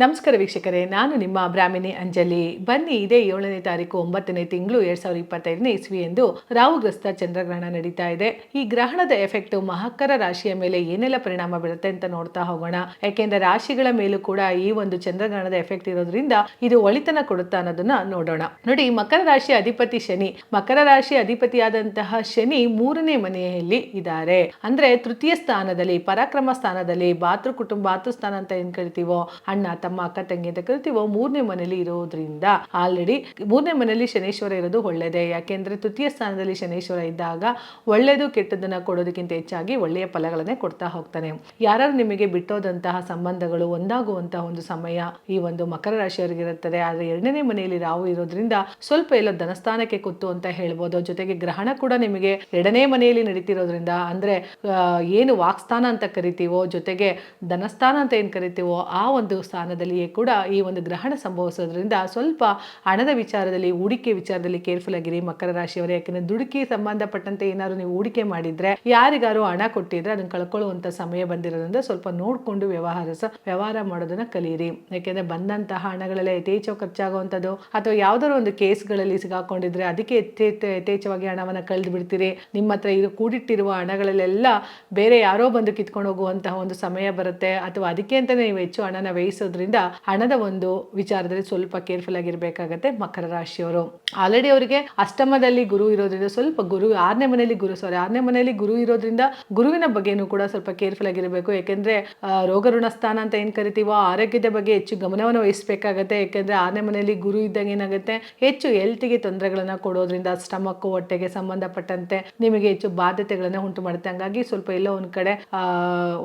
ನಮಸ್ಕಾರ ವೀಕ್ಷಕರೇ, ನಾನು ನಿಮ್ಮ ಬ್ರಾಹ್ಮಿಣಿ ಅಂಜಲಿ. ಬನ್ನಿ, ಇದೇ ಏಳನೇ ತಾರೀಕು ಒಂಬತ್ತನೇ ತಿಂಗಳು ಎರಡ್ ಸಾವಿರದ ಇಪ್ಪತ್ತೈದನೇ ಇಸ್ವಿ ಎಂದು ರಾಹುಗ್ರಸ್ತ ಚಂದ್ರಗ್ರಹಣ ನಡೀತಾ ಇದೆ. ಈ ಗ್ರಹಣದ ಎಫೆಕ್ಟ್ ಮಹಕರ ರಾಶಿಯ ಮೇಲೆ ಏನೆಲ್ಲ ಪರಿಣಾಮ ಬೀಳುತ್ತೆ ಅಂತ ನೋಡ್ತಾ ಹೋಗೋಣ. ಯಾಕೆಂದ್ರೆ ರಾಶಿಗಳ ಮೇಲೂ ಕೂಡ ಈ ಒಂದು ಚಂದ್ರಗ್ರಹಣದ ಎಫೆಕ್ಟ್ ಇರೋದ್ರಿಂದ ಇದು ಒಳಿತನ ಕೊಡುತ್ತಾ ಅನ್ನೋದನ್ನ ನೋಡೋಣ. ನೋಡಿ, ಮಕರ ರಾಶಿ ಅಧಿಪತಿ ಶನಿ. ಮಕರ ರಾಶಿ ಅಧಿಪತಿಯಾದಂತಹ ಶನಿ ಮೂರನೇ ಮನೆಯಲ್ಲಿ ಇದ್ದಾರೆ. ಅಂದ್ರೆ ತೃತೀಯ ಸ್ಥಾನದಲ್ಲಿ, ಪರಾಕ್ರಮ ಸ್ಥಾನದಲ್ಲಿ ಬಾತೃ ಕುಟುಂಬ ಸ್ಥಾನ ಅಂತ ಏನ್ ಕರಿತೀವೋ, ಅಣ್ಣ ತಮ್ಮ ಅಕ್ಕ ತಂಗಿ ಅಂತ ಕರಿತೀವೋ ಮೂರನೇ ಮನೇಲಿ ಇರೋದ್ರಿಂದ ಆಲ್ರೆಡಿ ಮೂರನೇ ಮನೇಲಿ ಶನೇಶ್ವರ ಇರೋದು ಒಳ್ಳೆಯದೇ ಯಾಕೆಂದ್ರೆ ತೃತೀಯ ಸ್ಥಾನದಲ್ಲಿ ಶನೇಶ್ವರ ಇದ್ದಾಗ ಒಳ್ಳೇದು ಕೆಟ್ಟದನ್ನ ಕೊಡೋದಕ್ಕಿಂತ ಹೆಚ್ಚಾಗಿ ಒಳ್ಳೆಯ ಫಲಗಳನ್ನೇ ಕೊಡ್ತಾ ಹೋಗ್ತಾನೆ. ಯಾರು ನಿಮಗೆ ಬಿಟ್ಟೋದಂತಹ ಸಂಬಂಧಗಳು ಒಂದಾಗುವಂತಹ ಒಂದು ಸಮಯ ಈ ಒಂದು ಮಕರ ರಾಶಿಯವರಿಗೆ ಇರುತ್ತದೆ. ಆದರೆ ಎರಡನೇ ಮನೆಯಲ್ಲಿ ರಾವು ಇರೋದ್ರಿಂದ ಸ್ವಲ್ಪ ಎಲ್ಲೋ ಧನಸ್ಥಾನಕ್ಕೆ ಕೂತು ಅಂತ ಹೇಳ್ಬೋದು. ಜೊತೆಗೆ ಗ್ರಹಣ ಕೂಡ ನಿಮಗೆ ಎರಡನೇ ಮನೆಯಲ್ಲಿ ನಡೀತಿರೋದ್ರಿಂದ ಅಂದ್ರೆ ಏನು ವಾಕ್ಸ್ಥಾನ ಅಂತ ಕರಿತೀವೋ, ಜೊತೆಗೆ ಧನಸ್ಥಾನ ಅಂತ ಏನು ಕರಿತೀವೋ, ಆ ಒಂದು ಸ್ಥಾನದಲ್ಲಿಯೇ ಕೂಡ ಈ ಒಂದು ಗ್ರಹಣ ಸಂಭವಿಸೋದ್ರಿಂದ ಸ್ವಲ್ಪ ಹಣದ ವಿಚಾರದಲ್ಲಿ, ಹೂಡಿಕೆ ವಿಚಾರದಲ್ಲಿ ಕೇರ್ಫುಲ್ ಆಗಿರಿ. ಮಕರ ರಾಶಿಯವರೇ, ಯಾಕೆಂದ್ರೆ ದುಡುಕಿ ಸಂಬಂಧಪಟ್ಟಂತೆ ಏನಾದ್ರು ನೀವು ಹೂಡಿಕೆ ಮಾಡಿದ್ರೆ ಯಾರಿಗಾರು ಹಣ ಕೊಟ್ಟಿದ್ರೆ ಅದನ್ನು ಕಳ್ಕೊಳ್ಳುವಂತ ಸಮಯ ಬಂದಿರೋದ್ರಿಂದ ಸ್ವಲ್ಪ ನೋಡ್ಕೊಂಡು ವ್ಯವಹಾರ ವ್ಯವಹಾರ ಮಾಡೋದನ್ನ ಕಲಿಯಿರಿ ಯಾಕೆಂದ್ರೆ ಬಂದಂತಹ ಹಣಗಳೆಲ್ಲ ಯಥೇಚ್ಛ ಖರ್ಚಾಗುವಂಥದ್ದು ಅಥವಾ ಯಾವ್ದಾದ್ರು ಒಂದು ಕೇಸ್ಗಳಲ್ಲಿ ಸಿಗಾಕೊಂಡಿದ್ರೆ ಅದಕ್ಕೆ ಯಥೇಚ್ಛ, ಯಥೇಚ್ಛವಾಗಿ ಹಣವನ್ನ ಕಳೆದು ಬಿಡ್ತೀರಿ. ನಿಮ್ಮ ಹತ್ರ ಇರೋ, ಕೂಡಿಟ್ಟಿರುವ ಹಣಗಳಲ್ಲೆಲ್ಲ ಬೇರೆ ಯಾರೋ ಬಂದು ಕಿತ್ಕೊಂಡು ಹೋಗುವಂತಹ ಒಂದು ಸಮಯ ಬರುತ್ತೆ. ಅಥವಾ ಅದಕ್ಕೆ ಅಂತಾನೆ ನೀವು ಹೆಚ್ಚು ಹಣನ ವ್ಯಯಿಸೋದ್ರಿಂದ ಹಣದ ಒಂದು ವಿಚಾರದಲ್ಲಿ ಸ್ವಲ್ಪ ಕೇರ್ಫುಲ್ ಆಗಿರ್ಬೇಕಾಗತ್ತೆ ಮಕರ ರಾಶಿಯವರು. ಆಲ್ರೆಡಿ ಅವರಿಗೆ ಅಷ್ಟಮದಲ್ಲಿ ಗುರು ಇರೋದ್ರಿಂದ ಸ್ವಲ್ಪ ಗುರು ಆರನೇ ಮನೆಯಲ್ಲಿ ಗುರು ಸಾರಿ ಆರನೇ ಮನೆಯಲ್ಲಿ ಗುರು ಇರೋದ್ರಿಂದ ಗುರುವಿನ ಬಗ್ಗೆನೂ ಕೂಡ ಸ್ವಲ್ಪ ಕೇರ್ಫುಲ್ ಆಗಿರಬೇಕು. ಯಾಕೆಂದ್ರೆ ರೋಗ ಋಣಸ್ಥಾನ ಅಂತ ಏನ್ ಕರಿತೀವೋ ಆರೋಗ್ಯದ ಬಗ್ಗೆ ಹೆಚ್ಚು ಗಮನವನ್ನು ವಹಿಸಬೇಕಾಗತ್ತೆ. ಯಾಕೆಂದ್ರೆ ಆರನೇ ಮನೆಯಲ್ಲಿ ಗುರು ಇದ್ದಾಗ ಏನಾಗುತ್ತೆ? ಹೆಚ್ಚು ಹೆಲ್ತ್ಗೆ ತೊಂದರೆಗಳನ್ನ ಕೊಡೋದ್ರಿಂದ ಸ್ಟಮಕ್ ಹೊಟ್ಟೆಗೆ ಸಂಬಂಧಪಟ್ಟಂತೆ ನಿಮಗೆ ಹೆಚ್ಚು ಬಾಧ್ಯತೆಗಳನ್ನ ಉಂಟು ಮಾಡುತ್ತೆ. ಹಂಗಾಗಿ ಸ್ವಲ್ಪ ಎಲ್ಲೋ ಒಂದ್ ಕಡೆ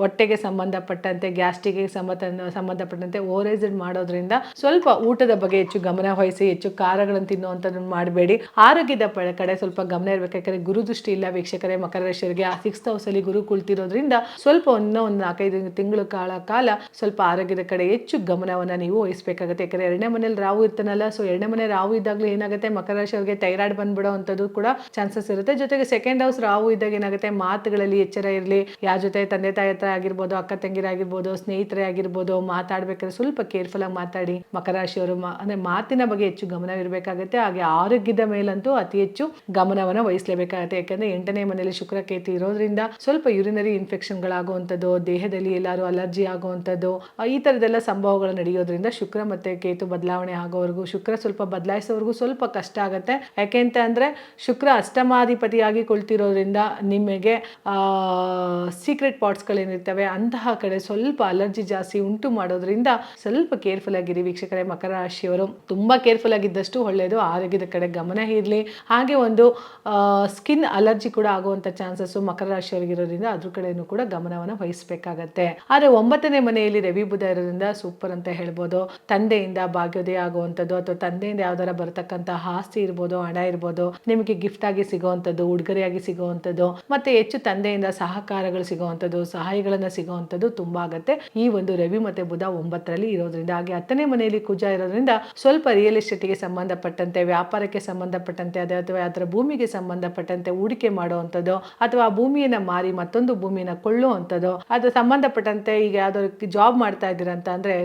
ಹೊಟ್ಟೆಗೆ ಸಂಬಂಧಪಟ್ಟಂತೆ ಗ್ಯಾಸ್ಟ್ರಿಕ್ಗೆ ಸಂಬಂಧ, ಸಂಬಂಧಪಟ್ಟಂತೆ ಓವರೈಸ್ಡ್ ಮಾಡೋದ್ರಿಂದ ಸ್ವಲ್ಪ ಊಟದ ಬಗ್ಗೆ ಹೆಚ್ಚು ಗಮನ ವಹಿಸಿ, ಹೆಚ್ಚು ಖಾರಗಳನ್ನು ತಿನ್ನುವಂಥದ್ದನ್ನು ಮಾಡಬೇಡಿ. ಆರೋಗ್ಯದ ಕಡೆ ಸ್ವಲ್ಪ ಗಮನ ಇರಬೇಕು. ಯಾಕಂದ್ರೆ ಗುರು ದೃಷ್ಟಿ ಇಲ್ಲ ವೀಕ್ಷಕರೇ, ಮಕರ ರಾಶಿಯವರಿಗೆ ಆ ಸಿಕ್ಸ್ತ್ ಹೌಸ್ ಅಲ್ಲಿ ಗುರು ಕುಳಿತಿರೋದ್ರಿಂದ ಸ್ವಲ್ಪ ಇನ್ನೂ ಒಂದು ನಾಲ್ಕೈದು ತಿಂಗಳ ಕಾಲ ಕಾಲ ಸ್ವಲ್ಪ ಆರೋಗ್ಯದ ಕಡೆ ಹೆಚ್ಚು ಗಮನವನ್ನ ನೀವು ವಹಿಸಬೇಕಾಗುತ್ತೆ. ಯಾಕಂದ್ರೆ ಎರಡನೇ ಮನೇಲಿ ರಾಹು ಇರ್ತಾನಲ್ಲ ಸೊ ಎರಡನೇ ಮನೆ ರಾಹು ಇದ್ದಾಗಲೂ ಏನಾಗುತ್ತೆ? ಮಕರ ರಾಶಿಯವರಿಗೆ ಥೈರಾಯ್ಡ್ ಬಂದ್ಬಿಡೋ ಅಂಥದ್ದು ಕೂಡ ಚಾನ್ಸಸ್ ಇರುತ್ತೆ. ಜೊತೆಗೆ ಸೆಕೆಂಡ್ ಹೌಸ್ ರಾವು ಇದ್ದಾಗ ಏನಾಗುತ್ತೆ? ಮಾತುಗಳಲ್ಲಿ ಎಚ್ಚರ ಇರಲಿ. ಯಾರ ಜೊತೆ ತಂದೆ ತಾಯಿ ಹತ್ರ ಆಗಿರ್ಬೋದು, ಅಕ್ಕ ತಂಗಿರಾಗಿರ್ಬೋದು ಸ್ನೇಹಿತರೇ ಆಗಿರ್ಬೋದು, ಮಾತಾಡ್ಬೇಕಾದ್ರೆ ಸ್ವಲ್ಪ ಕೇರ್ಫುಲ್ ಆಗಿ ಮಾತಾಡಿ. ಮಕರ ರಾಶಿಯವರು ಅಂದ್ರೆ ಮಾತಿನ ಬಗ್ಗೆ ಹೆಚ್ಚು ಗಮನವಿರಬೇಕಾಗುತ್ತೆ. ಹಾಗೆ ಆರೋಗ್ಯದ ಮೇಲಂತೂ ಅತಿ ಹೆಚ್ಚು ಗಮನವನ್ನು ವಹಿಸಲೇಬೇಕಾಗುತ್ತೆ. ಯಾಕಂದ್ರೆ ಎಂಟನೇ ಮನೆಯಲ್ಲಿ ಶುಕ್ರ, ಕೇತು ಇರೋದ್ರಿಂದ ಸ್ವಲ್ಪ ಯುರಿನರಿ ಇನ್ಫೆಕ್ಷನ್ಗಳಾಗುವಂಥದ್ದು ದೇಹದಲ್ಲಿ ಎಲ್ಲಾರು ಅಲರ್ಜಿ ಆಗುವಂಥದ್ದು ಈ ಥರದೆಲ್ಲ ಸಂಭವಗಳು ನಡೆಯೋದ್ರಿಂದ ಶುಕ್ರ ಮತ್ತೆ ಕೇತು ಬದಲಾವಣೆ ಆಗೋವರೆಗೂ, ಶುಕ್ರ ಸ್ವಲ್ಪ ಬದಲಾಯಿಸೋವರೆಗೂ ಸ್ವಲ್ಪ ಕಷ್ಟ ಆಗುತ್ತೆ. ಯಾಕೆಂತ ಅಂದ್ರೆ ಶುಕ್ರ ಅಷ್ಟಮಾಧಿಪತಿಯಾಗಿ ಕುಳಿತಿರೋದ್ರಿಂದ ನಿಮಗೆ ಸೀಕ್ರೆಟ್ ಪಾರ್ಟ್ಸ್ಗಳೇನಿರ್ತವೆ ಅಂತಹ ಕಡೆ ಸ್ವಲ್ಪ ಅಲರ್ಜಿ ಜಾಸ್ತಿ ಉಂಟು ಮಾಡೋದ್ರಿಂದ ಸ್ವಲ್ಪ ಕೇರ್ಫುಲ್ ಆಗಿರಿ ವೀಕ್ಷಕರೇ, ಮಕರ ರಾಶಿಯವರು. ತುಂಬಾ ಕೇರ್ಫುಲ್ ಆಗಿದ್ದಷ್ಟು ಒಳ್ಳೆಯದು ಆರೋಗ್ಯದ ಕಡೆ ಗಮನ ಇರಲಿ. ಹಾಗೆ ಒಂದು ಸ್ಕಿನ್ ಅಲರ್ಜಿ ಕೂಡ ಆಗುವಂತ ಚಾನ್ಸಸ್ ಮಕರ ರಾಶಿಯವರಿಗಿರೋದ್ರಿಂದ ಅದ್ರ ಕಡೆನೂ ಕೂಡ ಗಮನವನ್ನು ವಹಿಸಬೇಕಾಗತ್ತೆ. ಆದರೆ ಒಂಬತ್ತನೇ ಮನೆಯಲ್ಲಿ ರವಿ ಬುಧ ಇರೋದ್ರಿಂದ ಸೂಪರ್ ಅಂತ ಹೇಳ್ಬೋದು. ತಂದೆಯಿಂದ ಭಾಗ್ಯೋದಯ ಆಗುವಂಥದ್ದು ಅಥವಾ ತಂದೆಯಿಂದ ಯಾವ್ದಾರ ಬರತಕ್ಕಂತಹ ಆಸ್ತಿ ಇರ್ಬೋದು, ಹಣ ಇರ್ಬೋದು, ನಿಮಗೆ ಗಿಫ್ಟ್ ಆಗಿ ಸಿಗುವಂಥದ್ದು, ಉಡುಗೊರೆಯಾಗಿ ಸಿಗುವಂಥದ್ದು, ಮತ್ತೆ ಹೆಚ್ಚು ತಂದೆಯಿಂದ ಸಹಕಾರಗಳು ಸಿಗುವಂಥದ್ದು, ಸಹಾಯಗಳನ್ನ ಸಿಗುವಂಥದ್ದು ತುಂಬಾ ಆಗತ್ತೆ. ಈ ಒಂದು ರವಿ ಮತ್ತೆ ಬುಧ ಒಂಬತ್ತರಲ್ಲಿ ಇರೋದ್ರಿಂದ, ಹಾಗೆ ಹತ್ತನೇ ಮನೆಯಲ್ಲಿ ಕುಜ ಇರೋದ್ರಿಂದ ಸ್ವಲ್ಪ ರಿಯಲ್ ಎಸ್ಟೇಟ್ಗೆ ಸಂಬಂಧಪಟ್ಟಂತೆ, ವ್ಯಾಪಾರಕ್ಕೆ ಸಂಬಂಧಪಟ್ಟಂತೆ, ಅದೇ ಅಥವಾ ಅದರ ಭೂಮಿಗೆ ಸಂಬಂಧಪಟ್ಟಂತೆ ಹೂಡಿಕೆ ಮಾಡುವಂಥದ್ದು, ಅಥವಾ ಆ ಭೂಮಿಯನ್ನ ಮಾರಿ ಮತ್ತೊಂದು ಭೂಮಿಯನ್ನ ಕೊಳ್ಳುವಂಥದ್ದು, ಅದು ಸಂಬಂಧಪಟ್ಟಂತೆ ಈಗ ಯಾವ್ದಾದ್ರು ಜಾಬ್ ಮಾಡ್ತಾ ಇದ್ದೀರಾ ಅಂತ ಅಂದ್ರೆ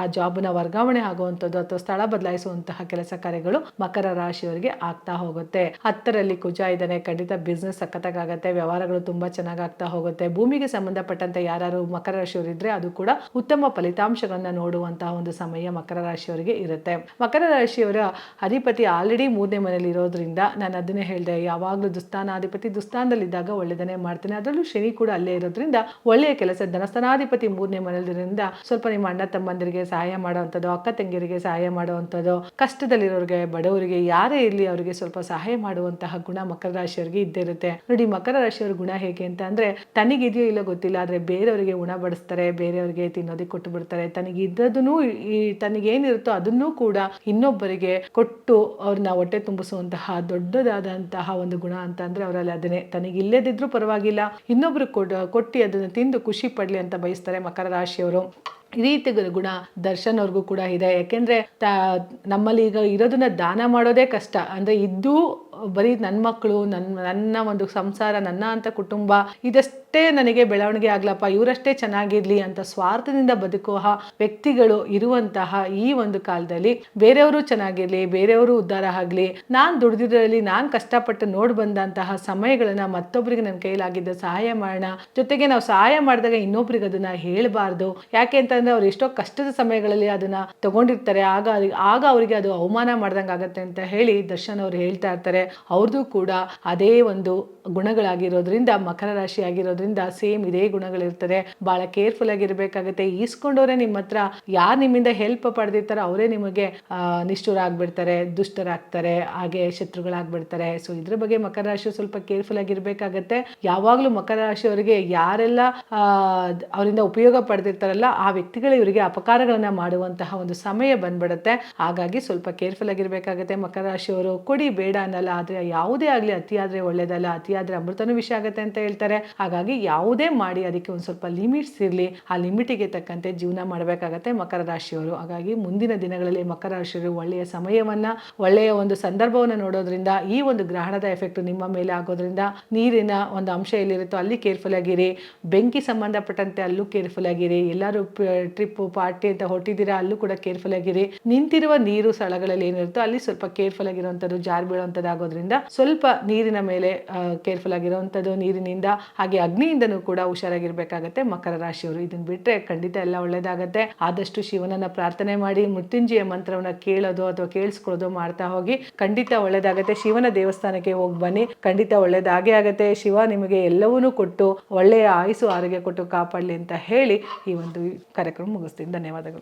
ಆ ಜಾಬ್ನ ವರ್ಗಾವಣೆ ಆಗುವಂಥದ್ದು ಅಥವಾ ಸ್ಥಳ ಬದಲಾಯಿಸುವಂತಹ ಕೆಲಸ ಕಾರ್ಯಗಳು ಮಕರ ರಾಶಿಯವರಿಗೆ ಆಗ್ತಾ ಹೋಗುತ್ತೆ. ಹತ್ತರಲ್ಲಿ ಕುಜ ಇದ್ದಾನೆ, ಖಂಡಿತ ಬಿಸ್ನೆಸ್ ಸಖತ್ತಾಗತ್ತೆ ವ್ಯವಹಾರಗಳು ತುಂಬಾ ಚೆನ್ನಾಗಿ ಆಗ್ತಾ ಹೋಗುತ್ತೆ. ಭೂಮಿಗೆ ಸಂಬಂಧಪಟ್ಟಂತೆ ಯಾರು ಮಕರ ರಾಶಿಯವರು ಇದ್ರೆ ಅದು ಕೂಡ ಉತ್ತಮ ಫಲಿತಾಂಶಗಳನ್ನ ನೋಡುವಂತಹ ಒಂದು ಸಮಯ ಮಕರ ರಾಶಿಯವರಿಗೆ ಇರುತ್ತೆ. ಮಕರ ರಾಶಿಯವರ ಅಧಿಪತಿ ಆಲ್ರೆಡಿ ಮೂರನೇ ಮನೆಯಲ್ಲಿ ಇರೋದ್ರಿಂದ ನಾನು ಅದನ್ನೇ ಹೇಳಿದೆ, ಯಾವಾಗಲೂ ದುಸ್ಥಾನಾಧಿಪತಿ ದುಸ್ಥಾನದಲ್ಲಿದ್ದಾಗ ಒಳ್ಳೆದನ್ನೇ ಮಾಡ್ತೇನೆ. ಅದರಲ್ಲೂ ಶನಿ ಕೂಡ ಅಲ್ಲೇ ಇರೋದ್ರಿಂದ ಒಳ್ಳೆಯ ಕೆಲಸ, ಧನಸ್ಥಾನಾಧಿಪತಿ ಮೂರನೇ ಮನೆಯಲ್ಲಿರೋದ್ರಿಂದ ಸ್ವಲ್ಪ ನಿಮ್ಮ ಅಣ್ಣ ತಮ್ಮಂದಿರಿಗೆ ಸಹಾಯ ಮಾಡುವಂಥದ್ದು, ಅಕ್ಕ ತಂಗಿಯರಿಗೆ ಸಹಾಯ ಮಾಡುವಂಥದ್ದು, ಕಷ್ಟದಲ್ಲಿರೋರಿಗೆ, ಬಡವರಿಗೆ, ಯಾರೇ ಇರಲಿ ಅವರಿಗೆ ಸ್ವಲ್ಪ ಸಹಾಯ ಮಾಡುವಂತಹ ಗುಣ ಮಕರ ರಾಶಿಯವರಿಗೆ ಇದ್ದೇ ಇರುತ್ತೆ. ನೋಡಿ, ಮಕರ ರಾಶಿಯವರ ಗುಣ ಹೇಗೆ ಅಂತ ಅಂದ್ರೆ ತನಗಿದೆಯೋ ಇಲ್ಲ ಗೊತ್ತಿಲ್ಲ, ಆದ್ರೆ ಬೇರೆಯವರಿಗೆ ಉಣ ಬಡಿಸ್ತಾರೆ, ಬೇರೆಯವರಿಗೆ ತಿನ್ನೋದಕ್ಕೆ ಕೊಟ್ಟು ಬಿಡ್ತಾರೆ ತನಗಿದ್ದದನ್ನು ಈ ತನಗೇನಿರುತ್ತೋ ಅದನ್ನೂ ಕೂಡ ಇನ್ನೊಬ್ಬರಿಗೆ ಕೊಟ್ಟು ಅವ್ರನ್ನ ಹೊಟ್ಟೆ ತುಂಬಿಸುವಂತಹ ದೊಡ್ಡದಾದಂತಹ ಒಂದು ಗುಣ ಅಂತ ಅಂದ್ರೆ ಅವರಲ್ಲಿ ಅದನ್ನೇ. ತನಗಿಲ್ಲದಿದ್ರೂ ಪರವಾಗಿಲ್ಲ. ಇನ್ನೊಬ್ರು ಕೊಡ್, ಕೊಟ್ಟು ಅದನ್ನು ತಿಂದು ಖುಷಿ ಪಡ್ಲಿ ಅಂತ ಬಯಸ್ತಾರೆ ಮಕರ ರಾಶಿಯವರು. ಈ ರೀತಿ ಗುಣ ದರ್ಶನ್ ಅವ್ರಿಗೂ ಕೂಡ ಇದೆ. ಯಾಕೆಂದ್ರೆ ನಮ್ಮಲ್ಲಿ ಈಗ ಇರೋದನ್ನ ದಾನ ಮಾಡೋದೇ ಕಷ್ಟ. ಅಂದ್ರೆ ಇದ್ದು ಬರೀ ನನ್ನ ಮಕ್ಕಳು ನನ್ನ ನನ್ನ ಒಂದು ಸಂಸಾರ, ನನ್ನ ಅಂತ ಕುಟುಂಬ, ಇದಷ್ಟೇ ನನಗೆ ಬೆಳವಣಿಗೆ ಆಗ್ಲಪ್ಪ, ಇವರಷ್ಟೇ ಚೆನ್ನಾಗಿರ್ಲಿ ಅಂತ ಸ್ವಾರ್ಥದಿಂದ ಬದುಕುವ ವ್ಯಕ್ತಿಗಳು ಇರುವಂತಹ ಈ ಒಂದು ಕಾಲದಲ್ಲಿ ಬೇರೆಯವರು ಚೆನ್ನಾಗಿರ್ಲಿ, ಬೇರೆಯವರು ಉದ್ಧಾರ ಆಗಲಿ, ನಾನು ದುಡಿದಿದ್ರಲ್ಲಿ ನಾನು ಕಷ್ಟಪಟ್ಟು ನೋಡಿ ಬಂದಂತಹ ಸಮಯಗಳನ್ನ ಮತ್ತೊಬ್ಬರಿಗೆ ನನ್ನ ಕೈಲಾಗಿದ್ದ ಸಹಾಯ ಮಾಡೋಣ. ಜೊತೆಗೆ ನಾವು ಸಹಾಯ ಮಾಡಿದಾಗ ಇನ್ನೊಬ್ರಿಗೆ ಅದನ್ನ ಹೇಳಬಾರ್ದು. ಯಾಕೆ ಅಂತಂದ್ರೆ ಅವ್ರು ಎಷ್ಟೋ ಕಷ್ಟದ ಸಮಯಗಳಲ್ಲಿ ಅದನ್ನ ತಗೊಂಡಿರ್ತಾರೆ. ಆಗ ಆಗ ಅವರಿಗೆ ಅದು ಅವಮಾನ ಮಾಡ್ದಂಗೆ ಆಗತ್ತೆ ಅಂತ ಹೇಳಿ ದರ್ಶನ್ ಅವ್ರು ಹೇಳ್ತಾ ಇರ್ತಾರೆ. ಅವ್ರದ್ದು ಕೂಡ ಅದೇ ಒಂದು ಗುಣಗಳಾಗಿರೋದ್ರಿಂದ, ಮಕರ ರಾಶಿ ಆಗಿರೋದ್ರಿಂದ ಸೇಮ್ ಇದೇ ಗುಣಗಳಿರ್ತದೆ. ಬಹಳ ಕೇರ್ಫುಲ್ ಆಗಿರ್ಬೇಕಾಗತ್ತೆ. ಈಸ್ಕೊಂಡವ್ರೆ ನಿಮ್ಮ ಹತ್ರ ಯಾರು ನಿಮ್ಮಿಂದ ಹೆಲ್ಪ್ ಪಡೆದಿರ್ತಾರೋ ಅವರೇ ನಿಮಗೆ ನಿಷ್ಠುರ ಆಗ್ಬಿಡ್ತಾರೆ ದುಷ್ಟರಾಗ್ತಾರೆ, ಹಾಗೆ ಶತ್ರುಗಳಾಗ್ಬಿಡ್ತಾರೆ. ಸೊ ಇದ್ರ ಬಗ್ಗೆ ಮಕರ ರಾಶಿ ಸ್ವಲ್ಪ ಕೇರ್ಫುಲ್ ಆಗಿರ್ಬೇಕಾಗತ್ತೆ. ಯಾವಾಗಲೂ ಮಕರ ರಾಶಿಯವರಿಗೆ ಯಾರೆಲ್ಲ ಅವರಿಂದ ಉಪಯೋಗ ಪಡೆದಿರ್ತಾರಲ್ಲ, ಆ ವ್ಯಕ್ತಿಗಳು ಇವರಿಗೆ ಅಪಕಾರಗಳನ್ನ ಮಾಡುವಂತಹ ಒಂದು ಸಮಯ ಬಂದ್ಬಿಡುತ್ತೆ. ಹಾಗಾಗಿ ಸ್ವಲ್ಪ ಕೇರ್ಫುಲ್ ಆಗಿರ್ಬೇಕಾಗತ್ತೆ ಮಕರ ರಾಶಿಯವರು. ಕೊಡಿ ಬೇಡ ಅನ್ನಲ್ಲ. ಆದ್ರೆ ಯಾವುದೇ ಆಗಲಿ ಅತಿಯಾದರೆ ಒಳ್ಳೇದಲ್ಲ ಅತಿಯಾದರೆ ಅಮೃತನೂ ವಿಷಯ ಆಗುತ್ತೆ ಅಂತ ಹೇಳ್ತಾರೆ. ಹಾಗಾಗಿ ಯಾವುದೇ ಮಾಡಿ ಅದಕ್ಕೆ ಒಂದು ಸ್ವಲ್ಪ ಲಿಮಿಟ್ಸ್ ಇರಲಿ. ಆ ಲಿಮಿಟಿಗೆ ತಕ್ಕಂತೆ ಜೀವನ ಮಾಡಬೇಕಾಗತ್ತೆ ಮಕರ ರಾಶಿಯವರು. ಹಾಗಾಗಿ ಮುಂದಿನ ದಿನಗಳಲ್ಲಿ ಮಕರ ರಾಶಿಯವರು ಒಳ್ಳೆಯ ಸಮಯವನ್ನ, ಒಳ್ಳೆಯ ಒಂದು ಸಂದರ್ಭವನ್ನು ನೋಡೋದ್ರಿಂದ, ಈ ಒಂದು ಗ್ರಹಣದ ಎಫೆಕ್ಟ್ ನಿಮ್ಮ ಮೇಲೆ ಆಗೋದ್ರಿಂದ, ನೀರಿನ ಒಂದು ಅಂಶ ಎಲ್ಲಿರುತ್ತೋ ಅಲ್ಲಿ ಕೇರ್ಫುಲ್ ಆಗಿರಿ. ಬೆಂಕಿ ಸಂಬಂಧಪಟ್ಟಂತೆ ಅಲ್ಲೂ ಕೇರ್ಫುಲ್ ಆಗಿರಿ. ಎಲ್ಲರೂ ಟ್ರಿಪ್ ಪಾರ್ಟಿ ಅಂತ ಹೊಟ್ಟಿದ್ದೀರಾ ಅಲ್ಲೂ ಕೂಡ ಕೇರ್ಫುಲ್ ಆಗಿರಿ. ನಿಂತಿರುವ ನೀರು ಸ್ಥಳಗಳಲ್ಲಿ ಏನಿರುತ್ತೋ ಅಲ್ಲಿ ಸ್ವಲ್ಪ ಕೇರ್ಫುಲ್ ಆಗಿರುವಂಥದ್ದು, ಜಾರ್ ಬೀಳುವಂಥದ್ದು ಆಗೋದ್ರಿಂದ ಸ್ವಲ್ಪ ನೀರಿನ ಮೇಲೆ ಕೇರ್ಫುಲ್ ಆಗಿರುವಂಥದ್ದು ನೀರಿನಿಂದ, ಹಾಗೆ ಅಗ್ನಿಯಿಂದನೂ ಕೂಡ ಹುಷಾರಾಗಿರ್ಬೇಕಾಗತ್ತೆ. ಮಕರ ರಾಶಿಯವರು ಇದನ್ನ ಬಿಟ್ರೆ ಖಂಡಿತ ಎಲ್ಲ ಒಳ್ಳೇದಾಗತ್ತೆ. ಆದಷ್ಟು ಶಿವನನ್ನ ಪ್ರಾರ್ಥನೆ ಮಾಡಿ, ಮೃತ್ಯುಂಜಯ ಮಂತ್ರವನ್ನ ಕೇಳೋದು ಅಥವಾ ಕೇಳಿಸ್ಕೊಳ್ಳೋದು ಮಾಡ್ತಾ ಹೋಗಿ, ಖಂಡಿತ ಒಳ್ಳೇದಾಗತ್ತೆ. ಶಿವನ ದೇವಸ್ಥಾನಕ್ಕೆ ಹೋಗಿ ಬನ್ನಿ, ಖಂಡಿತ ಒಳ್ಳೇದಾಗೇ ಆಗತ್ತೆ. ಶಿವ ನಿಮಗೆ ಎಲ್ಲವನ್ನೂ ಕೊಟ್ಟು, ಒಳ್ಳೆಯ ಆಯುಸು ಆರೋಗ್ಯ ಕೊಟ್ಟು ಕಾಪಾಡಲಿ ಅಂತ ಹೇಳಿ ಈ ಒಂದು ಕಾರ್ಯಕ್ರಮ ಮುಗಿಸ್ತೀನಿ. ಧನ್ಯವಾದಗಳು.